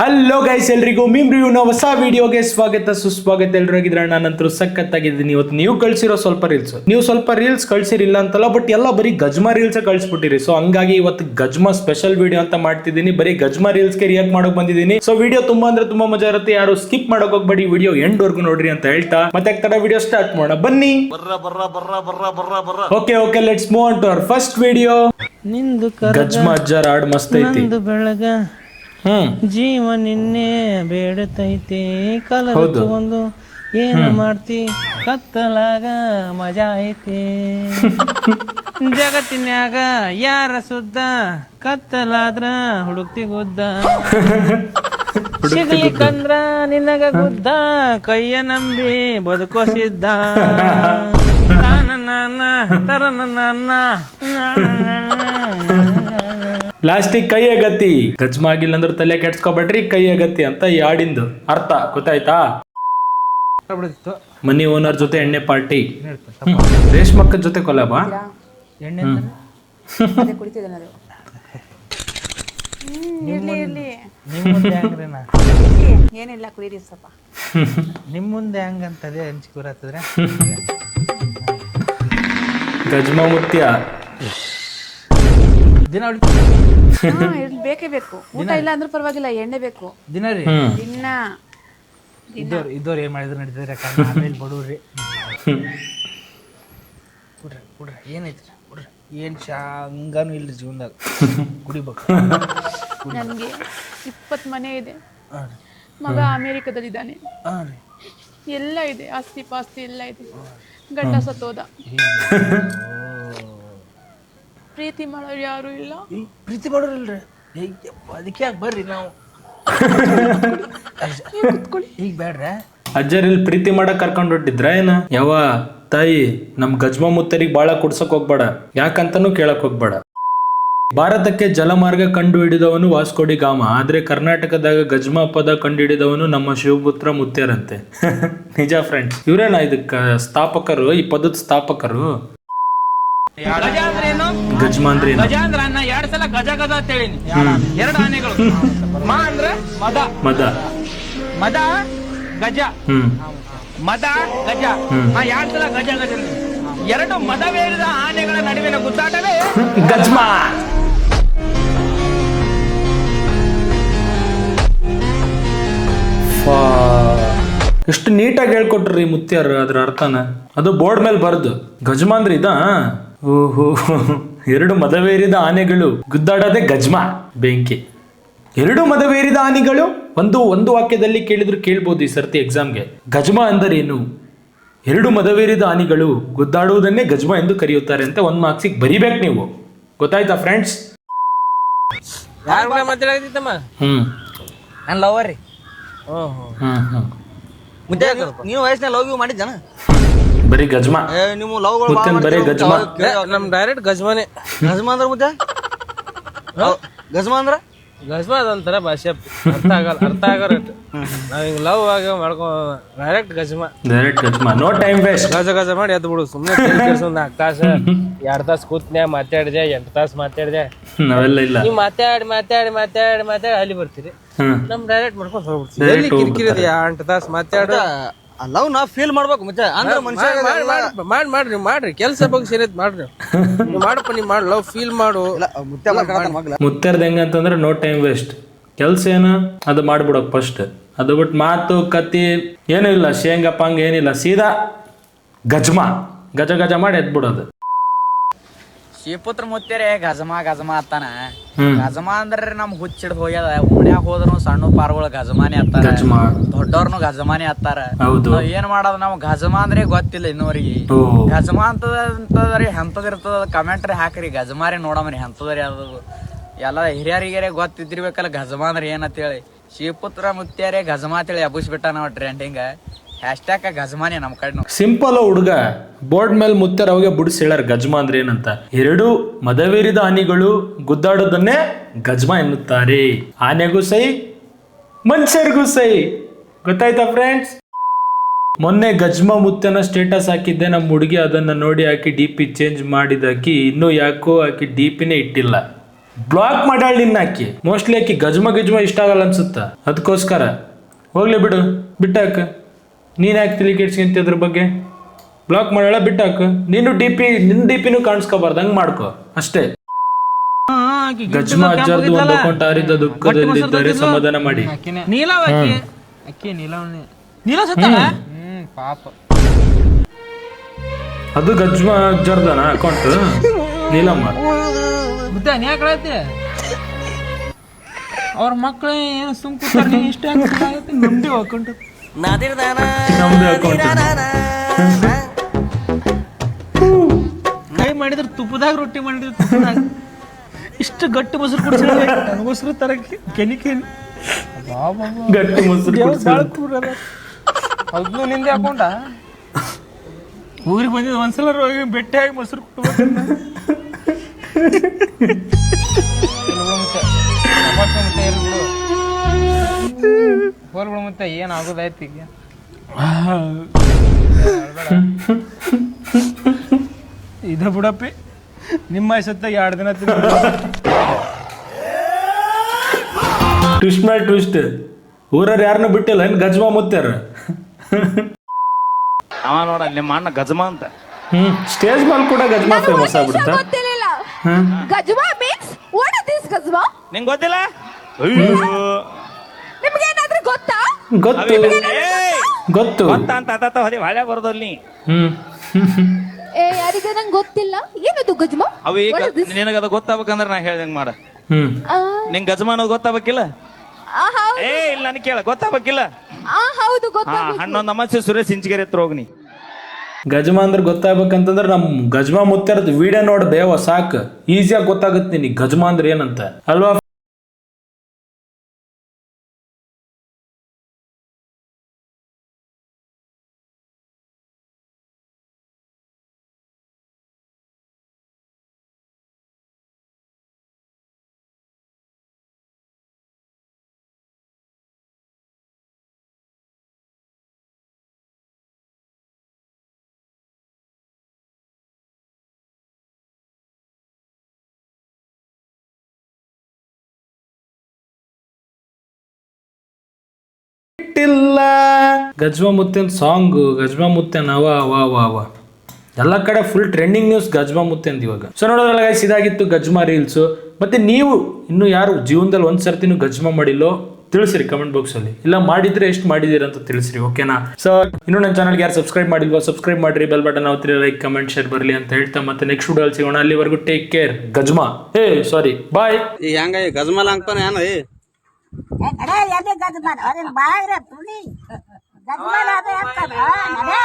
Hello guys ಎಲ್ರಿಗೂ ಮೀಮ್ ರಿವ್ಯೂನ ಹೊಸ ವಿಡಿಯೋಗೆ ಸ್ವಾಗತ ಸುಸ್ವಾಗತ. ಎಲ್ರು ಆಗಿದ್ರೆ ನಾನಂತರೂ ಸಖತ್ತಾಗಿದ್ದೀನಿ. ಇವತ್ತು ನೀವು ಕಳ್ಸಿರೋ ಸ್ವಲ್ಪ ರೀಲ್ಸ್ ನೀವು ಸ್ವಲ್ಪ ರೀಲ್ಸ್ ಕಳ್ಸಿರಿಲ್ಲ ಅಂತಲ್ಲ ಬಟ್ ಎಲ್ಲ ಬರೀ ಗಜ್ಮಾ ರೀಲ್ಸ್ ಕಳ್ಸಿಬಿಟ್ಟಿರಿ. ಸೊ ಹಂಗಾಗಿ ಇವತ್ತು ಗಜ್ಮಾ ಸ್ಪೆಷಲ್ ವಿಡಿಯೋ ಅಂತ ಮಾಡ್ತಿದ್ದೀನಿ. ಬರೀ ಗಜ್ಮಾ ರೀಲ್ಸ್ಗೆ ರಿಯಾಕ್ಟ್ ಮಾಡೋಕ್ ಬಂದಿದ್ದೀನಿ. ಸೊ ವಿಡಿಯೋ ತುಂಬಾ ಅಂದ್ರೆ ತುಂಬಾ ಮಜಾ ಇರುತ್ತೆ. ಯಾರು ಸ್ಕಿಪ್ ಮಾಡೋಕ್ ಹೋಗ್ಬೇಡಿ. ವಿಡಿಯೋ ಎಂಡ್ ವರ್ಗು ನೋಡ್ರಿ ಅಂತ ಹೇಳ್ತಾ. ಮತ್ತೆ ತರ ವಿಡಿಯೋ ಸ್ಟಾರ್ಟ್ ಮಾಡೋಣ? ಬನ್ನಿ. Okay okay let's move on to our first video ನಿಂದು ಗಜ್ಮಾ ಅಜ್ಜಾರ್ ಹಾಡ್ ಮಸ್ತ್ ಐತಿ. ಬೆಳಗ್ಗೆ ಜೀವ ನಿನ್ನೆ ಬೇಡತೈತೆ. ಕಲರ್ ಹೌದು. ಒಂದು ಏನು ಮಾಡ್ತಿ? ಕತ್ತಲಾಗ ಮಜಾ ಐತಿ. ಜಗತ್ತಿನ್ಯಾಗ ಯಾರ ಸುದ್ದ? ಕತ್ತಲಾದ್ರ ಹುಡುಕ್ತಿ ಗುದ್ದ ಸಿಗ್ಲಿಕ್ಕಂದ್ರ ನಿನಗ ಗುದ್ದ. ಕೈಯ ನಂಬಿ ಬದುಕೋ ಸಿದ್ದ. ನಾನ ನಾನ ತರನ ನಾನ ಲಾಸ್ಟಿಗೆ ಕೈ ಗತಿ. ಗಜ್ಮ ಆಗಿಲ್ಲ ಅಂದ್ರೆ ತಲೆ ಕೆಡ್ಸ್ಕೊಬೇಡ್ರಿ ಕೈ ಗತಿ ಅಂತ ಈ ಹಾಡಿಂದು ಅರ್ಥ. ಗೊತ್ತಾಯ್ತಾ? ಮನಿ ಓನರ್ ಜೊತೆ ಎಣ್ಣೆ ಪಾರ್ಟಿ. ರೇಷ್ಮಕ್ಕ ಜೊತೆ ಕೊಲಾಬ? ಎಣ್ಣೆ ಏನಿಲ್ಲ ಕುಡಿರಿ ಸ್ವಲ್ಪ. ನಿಮ್ಮ ಮುಂದೆ ಹೆಂಗಂತದೆ ಹಂಚಿ ಬರತ್ತದ್ರೆ ಗಜ್ಮ ಮುತ್ಯ. ದಿನ ಹಾ ಬೇಕೇ ಬೇಕು. ಊಟ ಇಲ್ಲ ಅಂದ್ರೂ ಪರವಾಗಿಲ್ಲ ಎಣ್ಣೆ ಬೇಕು. ದಿನ ರೀ. ದಿನ. ಇದ್ದವ್ರು ಇದ್ದವ್ರು ಏನು ಮಾಡಿದ್ರು ನಡೀತಿದ್ರೆ ಆಮೇಲೆ ಬಡವ್ರಿ ಕುಡ್ರಿ ಕುಡ್ರಿ ಏನೈತ್ರಿ? ಕುಡ್ರಿ. ಏನು ಹಂಗಾನು ಇಲ್ರಿ ಜೀವನದಾಗ. ಕುಡಿಬೇಕು. ನನಗೆ ಇಪ್ಪತ್ತು ಮನೆ ಇದೆ. ಹಾಂ ರೀ. ಮಗ ಅಮೇರಿಕದಲ್ಲಿದ್ದಾನೆ. ಹಾಂ ರೀ. ಎಲ್ಲ ಇದೆ ಆಸ್ತಿ ಪಾಸ್ತಿ ಎಲ್ಲ ಇದೆ. ಗಂಡ ಸತ್ತೋದ. ಪ್ರೀತಿ ಮಾಡೋರು ಯಾರು ಇಲ್ಲ. ಈ ಪ್ರೀತಿ ಮಾಡೋರಿಲ್ರಿ ಅದಕ್ಕೆ ಯಾಕೆ ಬರ್ರಿ ನಾವು? ಈಗ ಬೇಡ್ರೆ? ಇಲ್ಲಿ ಪ್ರೀತಿ ಮಾಡಕ್ ಕರ್ಕೊಂಡ್ ಹೊಟ್ಟಿದ್ರ ಏನ? ಯಾವ ತಾಯಿ ನಮ್ ಗಜ್ಮ ಮುತ್ತರಿಗೆ ಬಾಳ ಕುಡ್ಸಕ್ ಹೋಗ್ಬೇಡ. ಯಾಕಂತನೂ ಕೇಳಕ್ ಹೋಗ್ಬೇಡ. ಭಾರತಕ್ಕೆ ಜಲಮಾರ್ಗ ಕಂಡು ಹಿಡಿದವನು ವಾಸ್ಕೋಡಿ ಗಾಮ. ಆದ್ರೆ ಕರ್ನಾಟಕದಾಗ ಗಜ್ಮ ಪದ ಕಂಡು ಹಿಡಿದವನು ನಮ್ಮ ಶಿವಪುತ್ರ ಮುತ್ತೇರಂತೆ. ನಿಜ ಫ್ರೆಂಡ್ಸ್ ಇವ್ರೇನ ಇದಕ್ಕ ಸ್ಥಾಪಕರು? ಈ ಪದದ ಸ್ಥಾಪಕರು? ಗಜ ಅಂದ್ರೆ ಏನು ಗಜ್ಮ ಅಂದ್ರೆ ಏನು? ಗಜ ಅಂದ್ರೆ ಅನ್ನ ಎರಡ್ ಸಲ ಗಜ ಗಜ ಅಂತ ಹೇಳಿನಿ. ಎರಡು ಆನೆಗಳು. ಮ ಅಂದ್ರೆ ಮದ. ಮದ. ಮದ ಗಜ. ಹ್ಮ್. ಮದ ಗಜ. ನಾ ಎರಡ್ ಸಲ ಗಜ ಗಜ ಅಂದೆ. ಎರಡು ಮದವೇರಿದ ಆನೆಗಳ ನಡುವಿನ ಗುದ್ದಾಟವೇ? ಗಜ್ಮಾ. ಫಾ. ಎಷ್ಟು ನೀಟಾಗಿ ಹೇಳ್ಕೊಟ್ರಿ ಮುತ್ಯಾರ ಅದ್ರ ಅರ್ಥನ. ಅದು ಬೋರ್ಡ್ ಮೇಲೆ ಬರ್ದು. ಗಜಮಾಂದ್ರಿ ಇದ ಓಹೋ. ಎರಡು ಮದವೇರಿದ ಆನೆಗಳು ಗುದ್ದಾಡದೆ ಗಜ್ಮ ಬೆಂಕಿ. ಎರಡು ಮದವೇರಿದ ಆನೆಗಳು? ಒಂದು ಒಂದು ವಾಕ್ಯದಲ್ಲಿ ಕೇಳಿದ್ರು ಕೇಳ್ಬೋದು ಈ ಸರ್ತಿ ಎಕ್ಸಾಮ್ಗೆ ಗಜ್ಮ ಅಂದರೇನು? ಎರಡು ಮದವೇರಿದ ಆನೆಗಳು ಗುದ್ದಾಡುವುದನ್ನೇ ಗಜ್ಮ ಎಂದು ಕರೆಯುತ್ತಾರೆ ಅಂತ ಒಂದು ಮಾರ್ಕ್ಸಿಗೆ ಬರಿಬೇಕು ನೀವು. ಗೊತ್ತಾಯ್ತಾ ಫ್ರೆಂಡ್ಸ್ ಹ್ಮ್. ಲವರ್ ರೀ. ಹ್ಮ್ ಹ್ಮ್. ನೀವು ವಯಸ್ಸಿನ ಲವ್ ಯು ಮಾಡಿದ್ದಾನ? ಬರೀ ಗಜ್ಮ. ನೀವು ಲವ್ಗಳು ಮುತ್ತನ್ ಬರೀ ಗಜ್ಮ. ನಮ್ ಡೈರೆಕ್ಟ್ ಗಜ್ಮನೆ. ಗಜ್ಮಾ ಅಂದ್ರ ಮುದ್ದೆ ಗಜ್ಮಾ ಅಂದ್ರ? ಗಜ್ಮಾ ಅದೊಂಥರ ಭಾಷೆ. ಅರ್ಥ ಆಗಲ್ಲ ಅರ್ಥ ಆಗಲ್ಲ ನಾವ್ ಹಿಂಗ್ ಲವ್ ಆಗ ಮಾಡ್ಕೊ ಡೈರೆಕ್ಟ್ ಗಜ್ಮಾ. ಡೈರೆಕ್ಟ್ ಗಜ್ಮ. ನೋ ಟೈಮ್ ವೇಸ್ಟ್ ಗಜ ಗಜ ಮಾಡಿ ಎದ್ದು ಬಿಡು. ಸುಮ್ಮನೆ ಒಂದು ನಾಲ್ಕು ತಾಸು. ಎರಡು ತಾಸು ಕೂತ್ನ್ಯಾ ಮಾತಾಡಿದೆ ಎಂಟು ತಾಸು ಮಾತಾಡಿದೆ. ನಾವೆಲ್ಲ ಇಲ್ಲ. ನೀವು ಮಾತಾಡಿ ಮಾತಾಡಿ ಮಾತಾಡಿ ಮಾತಾಡಿ ಅಲ್ಲಿ ಬರ್ತೀರಿ. ಹ್ಮ್. ನಮ್ ಡೈರೆಕ್ಟ್ ಮಾಡ್ಕೊಂಡು ಹೋಗ್ಬಿಡ್ತೀವಿ ಎಲ್ಲಿ ಕಿರಿಕಿರಿ ಇದೆ ಎಂಟು ತಾಸು ಮಾತಾಡಿ. ಲವ್ ನಾ ಫೀಲ್ ಮಾಡ್ಬೇಕು ಮತ್ತೆ ಅಂದ್ರೆ ಮನುಷ್ಯ ಮಾಡಿ ಮಾಡಿ ಮಾಡ್ರಿ ಮಾಡ್ರಿ. ಕೆಲಸ ಬಗ್ಗೆ ಸೇರಿದ್ ಮಾಡ್ರಿ. ನೀವು ಮಾಡಪ್ಪ ನೀವು ಮಾಡಿ. ಲವ್ ಫೀಲ್ ಮಾಡು. ಮುತ್ತರ್ದ ಹೆಂಗಂತಂದ್ರೆ ನೋ ಟೈಮ್ ವೇಸ್ಟ್ ಕೆಲ್ಸ ಏನು ಅದು ಮಾಡ್ಬಿಡೋಕ್ ಫಸ್ಟ್ ಅದು ಬಿಟ್ಟು ಮಾತು ಕತ್ತಿ ಏನೂ ಇಲ್ಲ. ಶೇಂಗಪ್ಪ ಹಂಗೆ ಏನಿಲ್ಲ. ಸೀದಾ ಗಜ್ಮ. ಗಜ ಗಜ ಮಾಡಿ ಎದ್ಬಿಡೋದು. ಶಿವಪುತ್ರ ಮುತ್ತೇರೆ ಗಜಮ ಗಜಮ ಅತ್ತಾನ ಗಜಮಾ ಅಂದ್ರೆ ನಮ್ ಹುಚ್ಚಿಡ್ ಹೋಗ್ಯದ. ಓಣ್ಯಾಗ ಹೋದ್ರು ಸಣ್ಣ ಪಾರ್ಗಳು ಗಜಮಾನಿ ಅತ್ತಾರ. ದೊಡ್ಡವ್ರನು ಗಜಮಾನಿ ಅತ್ತಾರ. ನಾವ್ ಏನ್ ಮಾಡೋದ್ ನಮ್ ಗಜಮ ಅಂದ್ರೆ ಗೊತ್ತಿಲ್ಲ ಇನ್ನೋರಿಗೆ. ಗಜಮಾ ಗಜಮ ಅಂತದ ಅಂತದ್ರಿ ಎಂತದ ಇರ್ತದ ಕಮೆಂಟ್ ರೀ ಹಾಕ್ರಿ. ಗಜಮಾರಿ ನೋಡಮ್ರಿ ಎಂತದ್ರಿ ಅದು. ಎಲ್ಲ ಹಿರಿಯರಿಗೆ ಗೊತ್ತಿದ್ದಿರ್ಬೇಕಲ್ಲ ಗಜಮ ಅಂದ್ರೆ ಏನಂತೇಳಿ. ಶಿವಪುತ್ರ ಮುತ್ಯಾರೆ ಗಜಮಾ ಅಂತೇಳಿ ಎಬ್ಬಿಸ್ಬಿಟ್ಟ ನಾವು ಟ್ರೆಂಡಿಂಗ್ ಸಿಂಪಲ್ ಹುಡುಗ. ಬೋರ್ಡ್ ಮೇಲೆ ಮುತ್ತರ ಅವಾಗ ಬುಡ್ಸ್ ಹೇಳಾರ ಗಜ್ಮ ಅಂದ್ರೆ ಏನಂತ. ಎರಡು ಮದವೇರಿದ ಆನೆಗಳು ಗುದ್ದಾಡೋದನ್ನೇ ಗಜ್ಮ ಎನ್ನುತ್ತಾರೆ. ಆನೆಗೂ ಸೈ, ಮನುಷ್ಯರಿಗೂ ಸೈ. ಗೊತ್ತಾಯ್ತಾ ಫ್ರೆಂಡ್ಸ್ ಮೊನ್ನೆ ಗಜ್ಮ ಮುತ್ತನ ಸ್ಟೇಟಸ್ ಹಾಕಿದ್ದೆ ನಮ್ಮ ಹುಡುಗಿ ಅದನ್ನ ನೋಡಿ ಹಾಕಿ ಡಿ ಪಿ ಚೇಂಜ್ ಮಾಡಿದಾಕಿ, ಇನ್ನೂ ಯಾಕೋ ಆಕಿ ಡಿ ಪಿನೇ ಇಟ್ಟಿಲ್ಲ. ಬ್ಲಾಕ್ ಮಾಡ್ಯಾಳ ನಿನ್ನ ಆಕಿ. ಮೋಸ್ಟ್ಲಿ ಆಕಿ ಗಜ್ಮ ಗಜ್ಮ ಇಷ್ಟ ಆಗಲ್ಲ ಅನ್ಸುತ್ತ. ಅದಕ್ಕೋಸ್ಕರ ಹೋಗ್ಲಿ ಬಿಡು. ಬಿಟ್ಟಾಕ ನೀನ್ ಯಾಕೆ ತಲೆ ಕೆಡ್ಸ್ಕೊಂತಿ ಅದ್ರ ಬಗ್ಗೆ? ಬ್ಲಾಕ್ ಮಾಡ್ಯಾಳ ಬಿಟ್ಟಾಕ. ನೀನು ಡಿ ಪಿ ನಿನ್ ಡಿ ಪಿನೂ ಕಾಣಿಸ್ಕೋಬಾರ್ದು ಮಾಡ್ಕೊ ಮಾಡ್ಕೋ. ಅಷ್ಟೇ. ಗಜ್ಮ ಅಜ್ಜರ್ದು ಒಂದು ಕೊಂಟ ಹರಿದ ದುಃಖದಲ್ಲಿದ್ದರೆ ಸಮಾಧಾನ ಮಾಡಿ. ನೀಲವ ಅಕ್ಕಿ ನೀಲವನೇ ನೀಲ ಸತ್ತಾಳ? ಪಾಪ. ಅದು ಗಜ್ಮ ಅಜ್ಜರ್ದನ ಅಕೌಂಟ್ ನೀಲಮ್ಮ. ಮತ್ತೆ ನೀ ಯಾಕೆ ಅವ್ರ ಮಕ್ಕಳು ಏನು ಸುಮ್ ಕೂತಾರ ನೀ ಇಷ್ಟ ಆಗುತ್ತೆ? ನಮ್ದೇ ಅಕೌಂಟ್ ನಮ್ದು ಅಕೌಂಟ್ ಕೈ ಮಾಡಿದ್ರೆ ತುಪ್ಪದಾಗ ರೊಟ್ಟಿ ಮಾಡಿದ್ರು ತುಪ್ಪದಾಗ. ಇಷ್ಟು ಗಟ್ಟಿ ಮೊಸರು ಕುಡಿಸಿದ್ರೆ ನನಗೋಸ್ಕರ ತರಕ್ಕೆ ಕೆನಿ ಕೆನಿ. ಗಟ್ಟಿ ಮೊಸರು ಅದು ನಿಂದೆ ಅಕೌಂಟ? ಊರಿಗೆ ಬಂದಿದ್ದು ಒಂದ್ಸಲ ರೋಗಿ ಬೆಟ್ಟಿಯಾಗಿ ಮೊಸರು ಕೊಟ್ಟು ಹೋಲ್ಬಿಡು ಮತ್ತೆ ಏನು ಆಗೋದಾಯ್ತು ಈಗ? ಇದ ಬಿಡಪ್ಪಿ ನಿಮ್ಮ ಸತ್ತ ಎರಡು ದಿನ ಟ್ವಿಸ್ಟ್ ಮೇಲೆ ಟ್ವಿಸ್ಟ್ ಊರವ್ರು ಯಾರನ್ನೂ ಬಿಟ್ಟಿಲ್ಲ ಏನು ಗಜ್ಮಾ ಮುತ್ತಾರ ಅವ ನೋಡ ನಿಮ್ಮ ಅಣ್ಣ ಗಜಮ ಅಂತ. ಹ್ಮ್ ಸ್ಟೇಜ್ ಮೇಲೆ ಕೂಡ ಗಜ್ಮಾ ಫೇಮಸ್ ಆಗ್ಬಿಡುತ್ತ. ಗೊತ್ತಿರಲಿಲ್ಲ ಗಜ್ವಾ ಮೀನ್ಸ್ ವಾಟ್ ಇಸ್ ದಿಸ್ ಗಜ್ವಾ ನಿಂಗೆ ಗೊತ್ತಿಲ್ಲ? ಅಯ್ಯೋ. ಗೊತ್ತಾ. ಗೊತ್ತು. ಗೊತ್ತ ಅಂತ ಅತ್ತ ಹೊದಿ ಹೊಳೆ ಬರೋದಲ್ಲಿ ಹ್ಮ್. ಏ ಯಾರಿಗೆ ನಂಗೆ ಗೊತ್ತಿಲ್ಲ. ಏನದು ಗಜ್ಮ? ಅವು ಈಗ What ಅದು ಗೊತ್ತಾಗ್ಬೇಕಂದ್ರೆ ನಿನಗದ ಗೊತ್ತಾಗ್ಬೇಕಂದ್ರ ನಾ ಹೇಳ್ದಂಗ್ ಮಾಡ. ಹ್ಮ್. ನಿಂಗ್ ಗಜಮ ಅನ್ನೋದು ಗೊತ್ತಾಗ್ಬೇಕಿಲ್ಲ? ಆ, ಹೌದು. ಏ ಇಲ್ಲ ನನ್ ಕೇಳ ಗೊತ್ತಾಗ್ಬೇಕಿಲ್ಲ? ಆ, ಹೌದು ಹಾ ಗೊತ್ತಾಗ್ಬೇಕು ಹನ್ನೊಂದು ಅಮಾಸ್ಯೆ ಸುರೇಶ್ ಇಂಚಿಗೆರೆ ಹತ್ರ ಹೋಗ್ನಿ. ಗಜ್ಮಾ ಅಂದ್ರೆ ಗೊತ್ತಾಗ್ಬೇಕಂತಂದ್ರೆ ನಮ್ ಗಜ್ಮಾ ಮುತ್ತರದ ವಿಡಿಯೋ ನೋಡ್ ಬೇವ ಸಾಕ್. ಈಸಿಯಾಗಿ ಗೊತ್ತಾಗುತ್ತೆ ನಿನಗೆ ಗಜಮಾ ಅಂದ್ರೆ ಏನಂತ. ಅಲ್ವಾ? ಇಲ್ಲ ಗಜ್ಮಾ ಮುತ್ತೇನ್ ಸಾಂಗ್ ಗಜ್ವಾಮುತ್ತೆನ್ ಅವ ಅವ ಅವ ಅವ. ಎಲ್ಲ ಕಡೆ ಫುಲ್ ಟ್ರೆಂಡಿಂಗ್ ನ್ಯೂಸ್ ಗಜ್ಮಾ ಮುತ್ತೇಂದ್ ಇವಾಗ. ಸೊ ನೋಡೋದ್ರಲ್ಲ ಗಾಯ್ಸ್ ಇದಾಗಿತ್ತು ಗಜ್ಮಾ ರೀಲ್ಸ್ ಮತ್ತೆ ನೀವು ಇನ್ನು ಯಾರು ಜೀವನದಲ್ಲಿ ಒಂದ್ ಸರ್ತಿನೂ ಗಜ್ಮಾ ಮಾಡಿಲ್ಲೋ ತಿಳಿಸ್ರಿ ಕಮೆಂಟ್ ಬಾಕ್ಸ್ ಅಲ್ಲಿ. ಇಲ್ಲ ಮಾಡಿದ್ರೆ ಎಷ್ಟು ಮಾಡಿದಿರ ಅಂತ ತಿಳಿಸ್ರಿ ಓಕೆನಾ ಸೊ ಇನ್ನು ನನ್ನ ಚಾನಲ್ಗೆ ಯಾರು ಸಬ್ಸ್ಕ್ರೈಬ್ ಮಾಡಿಲ್ವಾ ಸಬ್ಸ್ಕ್ರೈಬ್ ಮಾಡ್ರಿ ಬೆಲ್ ಬಟನ್ ಅವತ್ತಿರ ಲೈಕ್ ಕಮೆಂಟ್ ಶೇರ್ ಬರಲಿ ಅಂತ ಹೇಳ್ತಾ ಮತ್ತೆ ನೆಕ್ಸ್ಟ್ ವಿಡಿಯೋ ಸಿಗೋಣ. ಅಲ್ಲಿವರೆಗೂ ಟೇಕ್ ಕೇರ್ ಗಜ್ಮಾ. ಏ ಸಾರಿ ಬಾಯ್ ಹೆಂಗ ಅಂತಾನೆ ಏನ ಈ ಎಡೆ ಎದೆ ಗಜಮಾನ ಅವ್ರೇನು ಬಾಯಿರ ತುಳಿ ಗಜಮಾನ ಅದು ಎಂತದ ನಡೆ